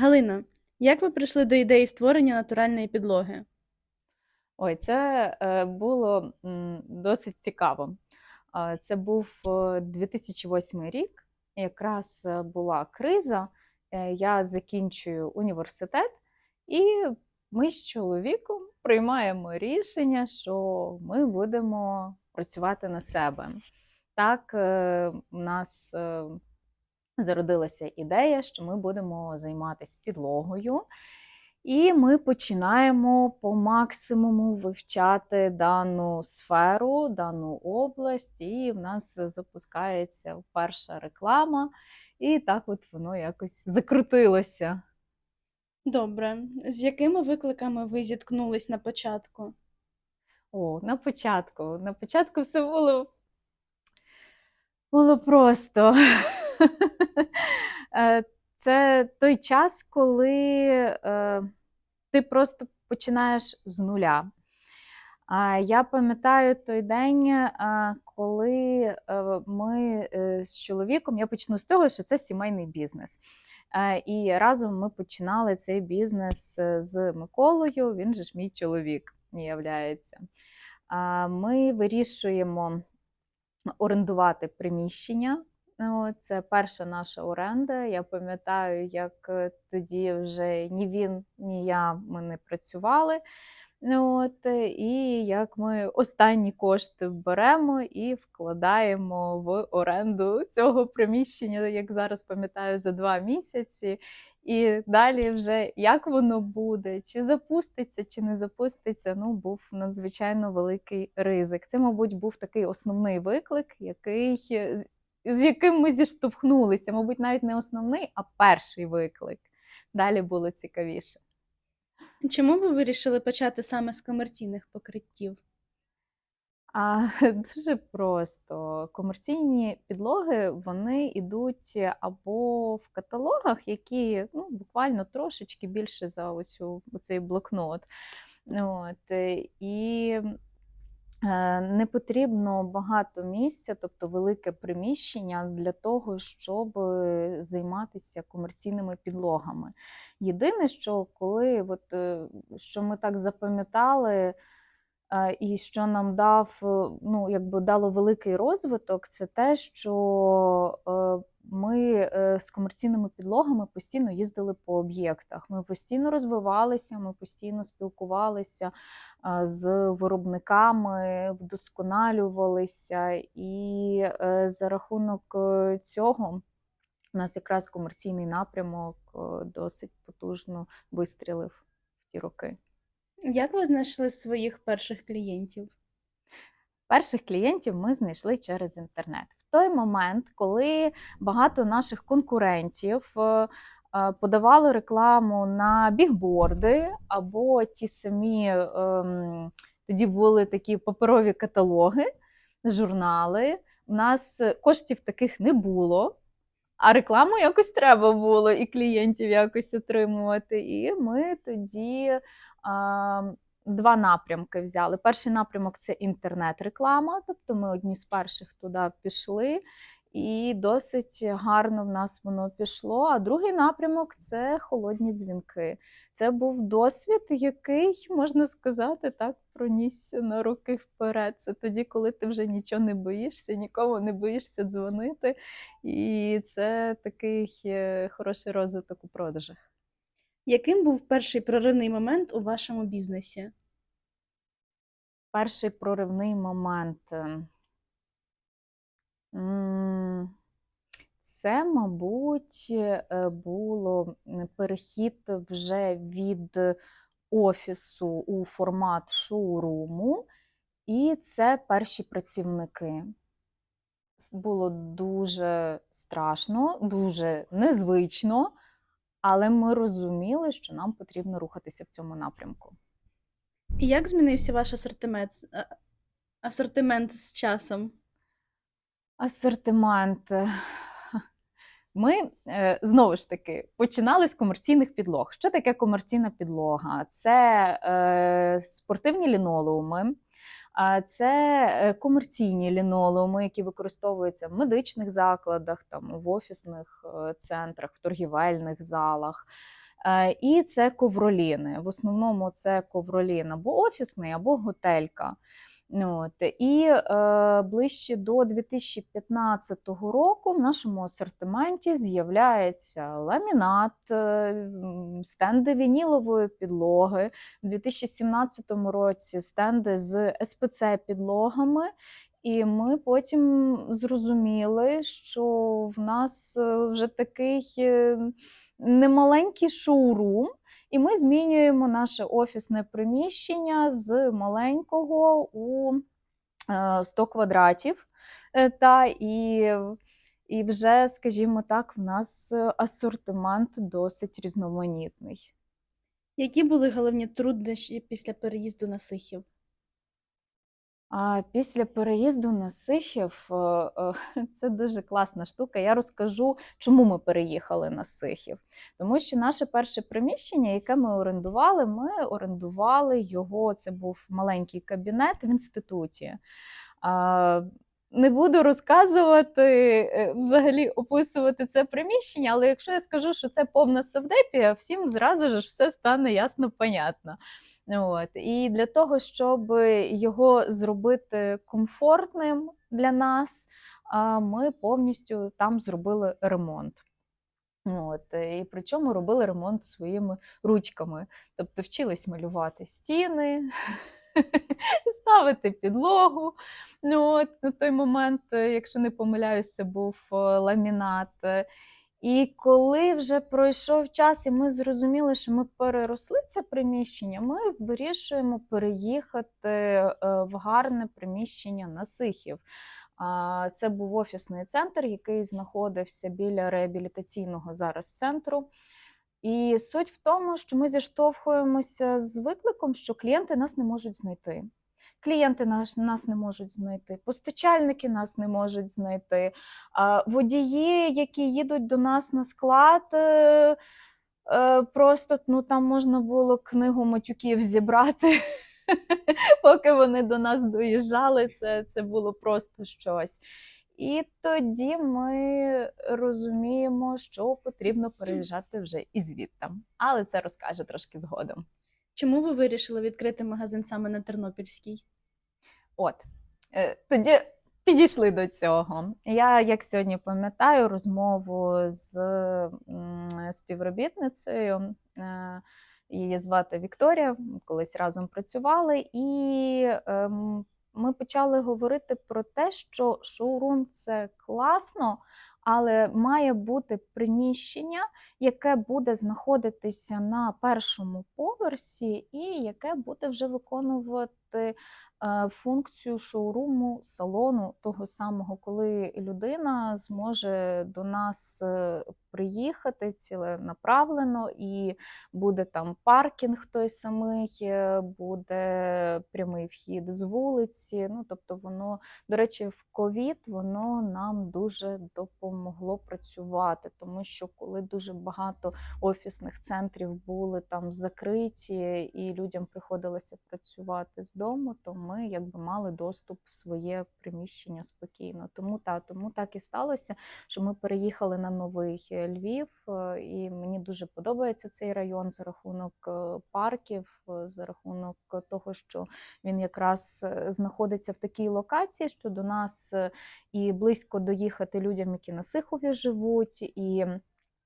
Галина, як ви прийшли до ідеї створення натуральної підлоги? Ой, це е, було досить цікаво. Це був е, 2008 рік. Якраз е, була криза. е, Я закінчую університет, і ми з чоловіком приймаємо рішення, що ми будемо працювати на себе. Так, е, у нас е, зародилася ідея, що ми будемо займатися підлогою. І ми починаємо по максимуму вивчати дану сферу, дану область, і в нас запускається перша реклама, і так от воно якось закрутилося. Добре. З якими викликами ви зіткнулись на початку? О, на початку. На початку все було, було просто. Е, Це той час, коли е, ти просто починаєш з нуля. Я пам'ятаю той день, е, коли ми з чоловіком, я почну з того, що це сімейний бізнес. І разом ми починали цей бізнес з Миколою, він же ж мій чоловік, являється. Ми вирішуємо орендувати приміщення. Ну, Це перша наша оренда. Я пам'ятаю, як е, тоді вже ні він, ні я ми не працювали. Ну, От, е, і як ми останні кошти беремо і вкладаємо в оренду цього приміщення, як зараз пам'ятаю, за два місяці. І далі вже як воно буде, чи запуститься, чи не запуститься, ну був надзвичайно великий ризик. Це, мабуть, був такий основний виклик, який з- яким ми зіштовхнулися. Мабуть, навіть не основний, а перший виклик. Далі було цікавіше. Чому ви вирішили почати саме з комерційних покриттів? А дуже просто. Комерційні підлоги вони йдуть або в каталогах, які ну, буквально трошечки більше за оцю, оцей блокнот. От, і не потрібно багато місця, тобто велике приміщення для того, щоб займатися комерційними підлогами. Єдине, що коли от, е, що ми так запам'ятали. Е, І що нам дав, е, ну, якби дало великий розвиток, це те, що е, ми е, з комерційними підлогами постійно їздили по об'єктах. Ми постійно розвивалися, ми постійно спілкувалися е, з виробниками, вдосконалювалися, і е, за рахунок цього у нас якраз комерційний напрямок досить потужно вистрілив в ті роки. Як ви знайшли своїх перших клієнтів? Перших клієнтів ми знайшли через інтернет. Той момент, коли багато наших конкурентів е, е, подавали рекламу на бігборди або ті самі ем, тоді були такі паперові каталоги, журнали. У нас коштів таких не було. А рекламу якось треба було і клієнтів якось отримувати. І ми тоді а, два напрямки взяли. Перший напрямок це інтернет-реклама, тобто ми одні з перших туди пішли, і досить гарно в нас воно пішло. А другий напрямок це холодні дзвінки. Це був досвід, який, можна сказати, так пронісся на роки вперед. Це тоді, коли ти вже нічого не боїшся, нікому не боїшся дзвонити. І це такий е, хороший розвиток у продажах. Яким був перший проривний момент у вашому бізнесі? Перший проривний момент. е, Це, мабуть, е, було перехід вже від офісу у формат шоуруму, і це перші працівники. Було дуже страшно, дуже незвично, але ми розуміли, що нам потрібно рухатися в цьому напрямку. І як змінився ваш асортимент, асортимент з часом? Асортимент. Ми е, знову ж таки починали з комерційних підлог. Що таке комерційна підлога? Це е, спортивні лінолеуми, це е, комерційні лінолеуми, які використовуються в медичних закладах, там, в офісних е, центрах, в торгівельних залах. Е, І це ковроліни. В основному це ковролін або офісний, або готелька. От. І е, ближче до 2015 року в нашому асортименті з'являється ламінат, е, стенди вінілової підлоги. У 2017 році стенди з СПЦ-підлогами. І ми потім зрозуміли, що в нас е, вже такий е, немаленький шоурум, і ми змінюємо наше офісне приміщення з маленького у е, 100 квадратів. Е, Та, і, і вже, скажімо так, в нас е, асортимент досить різноманітний. Які були головні труднощі після переїзду на Сихів? А після переїзду на Сихів е, е, це дуже класна штука. Я розкажу, чому ми переїхали на Сихів. Тому що наше перше приміщення, яке ми орендували, ми орендували його. Це був маленький кабінет в інституті. Не буду розказувати, е, взагалі описувати це приміщення, але якщо я скажу, що це повна савдепія, всім зразу ж все стане ясно понятно. От. І для того, щоб його зробити комфортним для нас, ми повністю там зробили ремонт. От. І причому робили ремонт своїми ручками. Тобто вчились малювати стіни, ставити підлогу. Ну, от, на той момент, е, якщо не помиляюсь, це був е, ламінат. Е, І коли вже пройшов час, і ми зрозуміли, що ми переросли це приміщення, ми вирішуємо переїхати в гарне приміщення на Сихів. Це був офісний центр, який знаходився біля реабілітаційного зараз центру. І суть в тому, що ми зіштовхуємося з викликом, що клієнти нас не можуть знайти. Клієнти наш, нас не можуть знайти, постачальники нас не можуть знайти. Водії, які їдуть до нас на склад, е, е, просто ну, там можна було книгу матюків зібрати, поки вони до нас доїжджали. Це, це було просто щось. І тоді ми розуміємо, що потрібно переїжджати вже і звідтам. Але це розкаже трошки згодом. Чому ви вирішили відкрити магазин саме на Тернопільській? От е, тоді підійшли до цього. Я, як сьогодні пам'ятаю, розмову з співробітницею. е, Її звати Вікторія, колись разом працювали, і ем, ми почали говорити про те, що шоурум це класно, але має бути приміщення, яке буде знаходитися на першому поверсі, і яке буде вже виконувати е, функцію шоуруму, салону того самого, коли людина зможе до нас е, приїхати ціленаправлено, і буде там паркінг той самий, е, буде прямий вхід з вулиці. Ну тобто, воно, до речі, в ковід воно нам дуже допомогло працювати, тому що коли дуже багато офісних центрів були там закриті, і людям приходилося працювати з дому, то ми якби мали доступ в своє приміщення спокійно. Тому та тому так і сталося, що ми переїхали на новий е, Львів, е, і мені дуже подобається цей район за рахунок е, парків, за рахунок того, що він якраз знаходиться в такій локації, що до нас і близько доїхати людям, які на Сихові живуть, і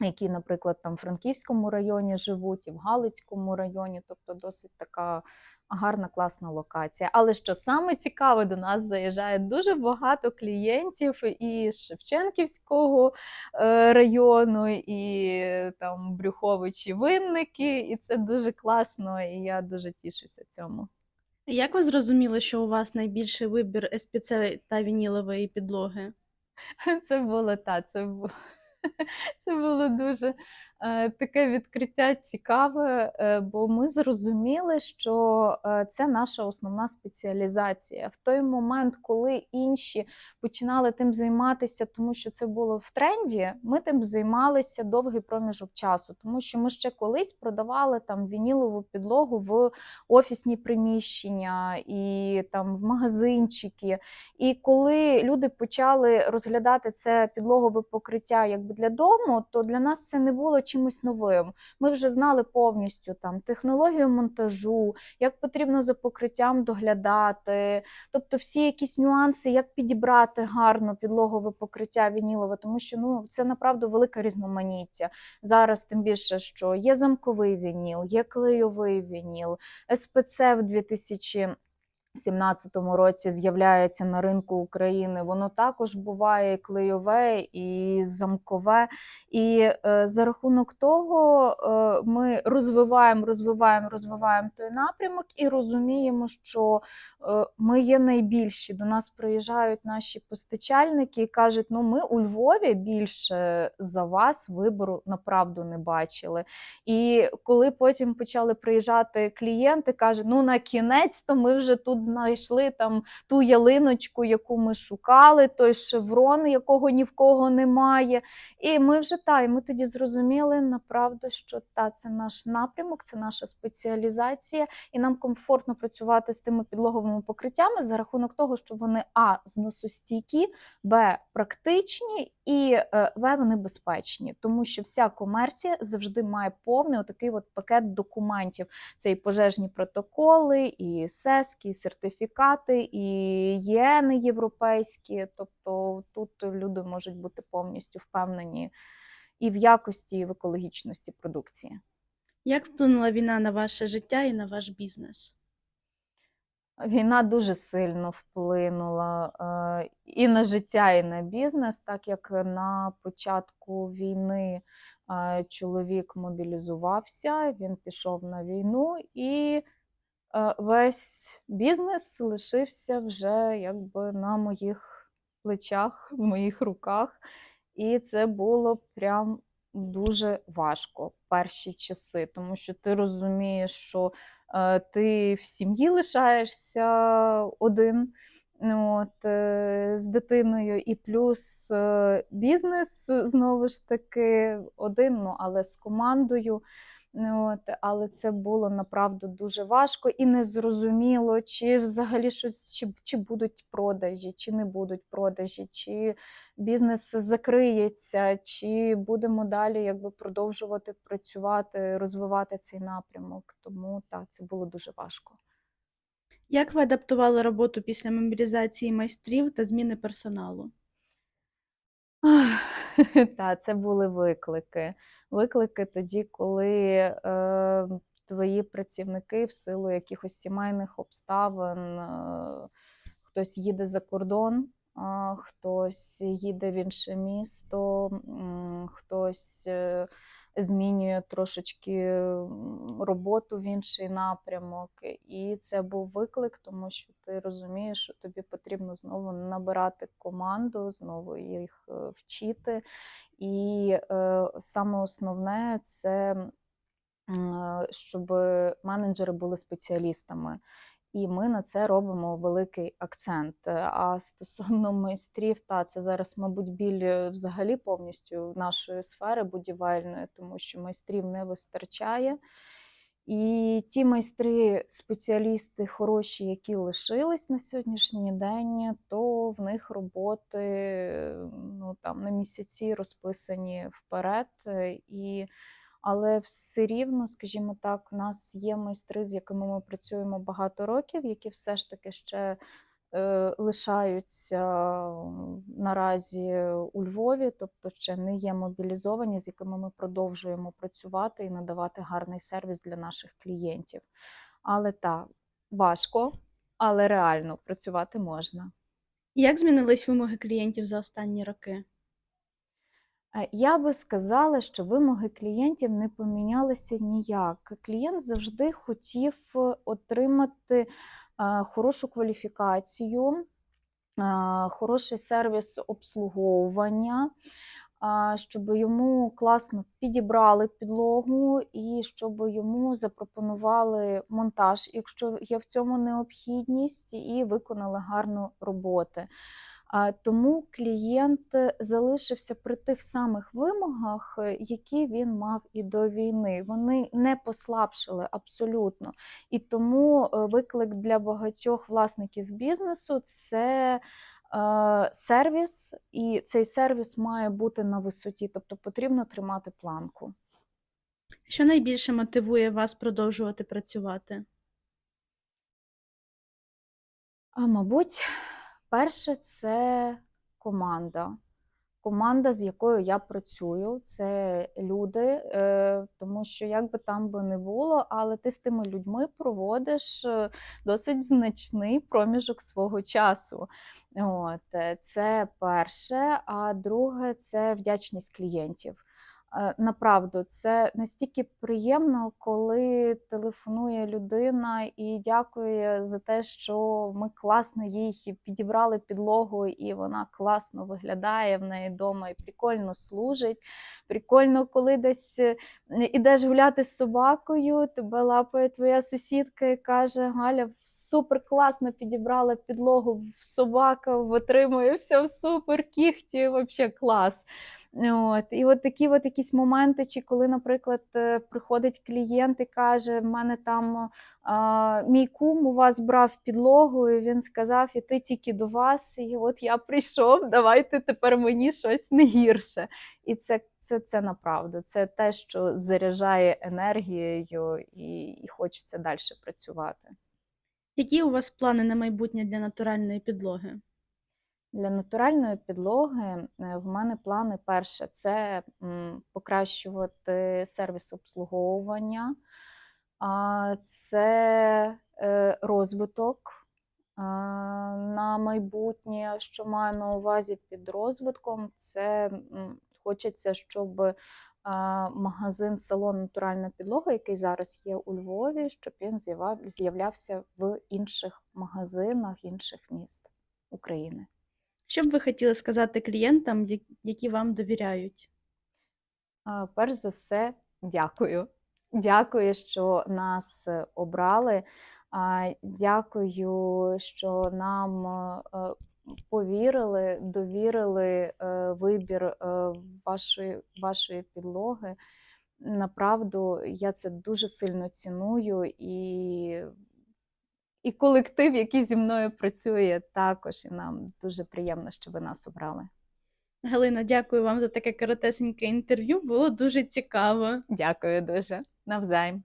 які, наприклад, там в Франківському районі живуть, і в Галицькому районі, тобто досить така гарна, класна локація. Але що саме цікаве, до нас заїжджає дуже багато клієнтів із Шевченківського е, району, і там Брюховичі винники, і це дуже класно, і я дуже тішуся цьому. Як ви зрозуміли, що у вас найбільший вибір СПЦ та вінілової підлоги? Це було та, це було, це було дуже таке відкриття цікаве, е, бо ми зрозуміли, що е, це наша основна спеціалізація. В той момент, коли інші починали тим займатися, тому що це було в тренді, ми тим займалися довгий проміжок часу, тому що ми ще колись продавали там вінілову підлогу в офісні приміщення і там в магазинчики. І коли люди почали розглядати це підлогове покриття якби для дому, то для нас це не було чимось новим. Ми вже знали повністю там технологію монтажу, як потрібно за покриттям доглядати, тобто всі якісь нюанси, як підібрати гарно підлогове покриття вінілове, тому що ну це направду велике різноманіття. Зараз тим більше, що є замковий вініл, є клейовий вініл, СПЦ в 2000 2017 році з'являється на ринку України. Воно також буває і клейове, і замкове. І е, за рахунок того е, ми розвиваємо, розвиваємо, розвиваємо той напрямок і розуміємо, що е, ми є найбільші. До нас приїжджають наші постачальники і кажуть: ну ми у Львові більше за вас вибору направду не бачили. І коли потім почали приїжджати клієнти, кажуть, ну на кінець то ми вже тут знайшли там ту ялиночку, яку ми шукали, той шеврон, якого ні в кого немає. І ми вже та, і ми тоді зрозуміли направду, що та це наш напрямок, це наша спеціалізація, і нам комфортно працювати з тими підлоговими покриттями за рахунок того, що вони а зносостійкі, б практичні і е, в вони безпечні, тому що вся комерція завжди має повний отакий от пакет документів. Це і пожежні протоколи, і СЕСКи, і сертифікати, і ЄНи європейські. Тобто тут люди можуть бути повністю впевнені і в якості, і в екологічності продукції. Як вплинула війна на ваше життя і на ваш бізнес? Війна дуже сильно вплинула е, і на життя, і на бізнес, так як на початку війни е, чоловік мобілізувався, він пішов на війну, і весь бізнес лишився вже якби на моїх плечах, в моїх руках. І це було прям дуже важко перші часи, тому що ти розумієш, що е, ти в сім'ї лишаєшся один от, е, з дитиною, і плюс е, бізнес знову ж таки один, ну, але з командою. Ну, От, але це було направду дуже важко і незрозуміло, чи взагалі щось, чи, чи будуть продажі, чи не будуть продажі, чи бізнес закриється, чи будемо далі якби продовжувати працювати, розвивати цей напрямок. Тому так, це було дуже важко. Як ви адаптували роботу після мобілізації майстрів та зміни персоналу? Та, це були виклики. Виклики тоді, коли е, твої працівники в силу якихось сімейних обставин, е, хтось їде за кордон, хтось їде в інше місто, хтось е, змінює трошечки роботу в інший напрямок. І це був виклик, тому що ти розумієш, що тобі потрібно знову набирати команду, знову їх е, вчити. І е, саме основне це е, щоб менеджери були спеціалістами. І ми на це робимо великий акцент. Е, А стосовно майстрів, та це зараз, мабуть, біль е, взагалі повністю нашої сфери будівельної, тому що майстрів не вистачає. І ті майстри, спеціалісти хороші, які лишились на сьогоднішній день, то в них роботи ну, там, на місяці розписані вперед. е, І, але все рівно, скажімо так, у нас є майстри, з якими ми працюємо багато років, які все ж таки ще е, лишаються наразі у Львові, тобто ще не є мобілізовані, з якими ми продовжуємо працювати і надавати гарний сервіс для наших клієнтів. Але так, важко, але реально працювати можна. Як змінились вимоги клієнтів за останні роки? Е, Я би сказала, що вимоги клієнтів не помінялися ніяк. Клієнт завжди хотів е, отримати е, хорошу кваліфікацію, хороший сервіс обслуговування, щоб йому класно підібрали підлогу і щоб йому запропонували монтаж, якщо є в цьому необхідність, і виконали гарну роботу. А, Тому клієнт е, залишився при тих самих вимогах, е, які він мав і до війни. Вони не послабшили абсолютно. І тому е, виклик для багатьох власників бізнесу це сервіс, і цей сервіс має бути на висоті, тобто потрібно тримати планку. Що найбільше мотивує вас продовжувати працювати? А, мабуть, перше це команда. Команда, з якою я працюю, це люди, е, тому що як би там би не було, але ти з тими людьми проводиш е, досить значний проміжок свого часу. От, е, це перше. А друге це вдячність клієнтів. Е, Направду, це настільки приємно, коли телефонує людина і дякує за те, що ми класно їй підібрали підлогу, і вона класно виглядає в неї вдома і прикольно служить. Прикольно, коли десь е, ідеш гуляти з собакою, тебе лапає твоя сусідка і каже: Галя, супер класно підібрала підлогу, собака витримує все супер, кіхті, взагалі клас. От, і от такі от якісь моменти, коли, наприклад, е, приходить клієнт і каже: в мене там а, мій кум у вас брав підлогу, і він сказав, іти тільки до вас. І от я прийшов, давайте тепер мені щось не гірше. І це, це, це направду, це те, що заряджає енергією, і, і хочеться далі працювати. Які у вас плани на майбутнє для натуральної підлоги? Для натуральної підлоги е, в мене плани перше це покращувати сервіс обслуговування, це е, розвиток на майбутнє. Що маю на увазі під розвитком, це хочеться, щоб магазин салон Натуральна підлога, який зараз є у Львові, щоб він з'являвся в інших магазинах інших міст України. Що б ви хотіли сказати клієнтам, які вам довіряють? Перш за все, дякую. Дякую, що нас е, обрали. Дякую, що нам е, повірили, довірили е, вибір вашої, вашої підлоги. Направду, я це дуже сильно ціную і, і колектив, який зі мною працює, також. І нам дуже приємно, що ви нас обрали. Галина, дякую вам за таке коротесеньке інтерв'ю. Було дуже цікаво. Дякую дуже. Навзаєм.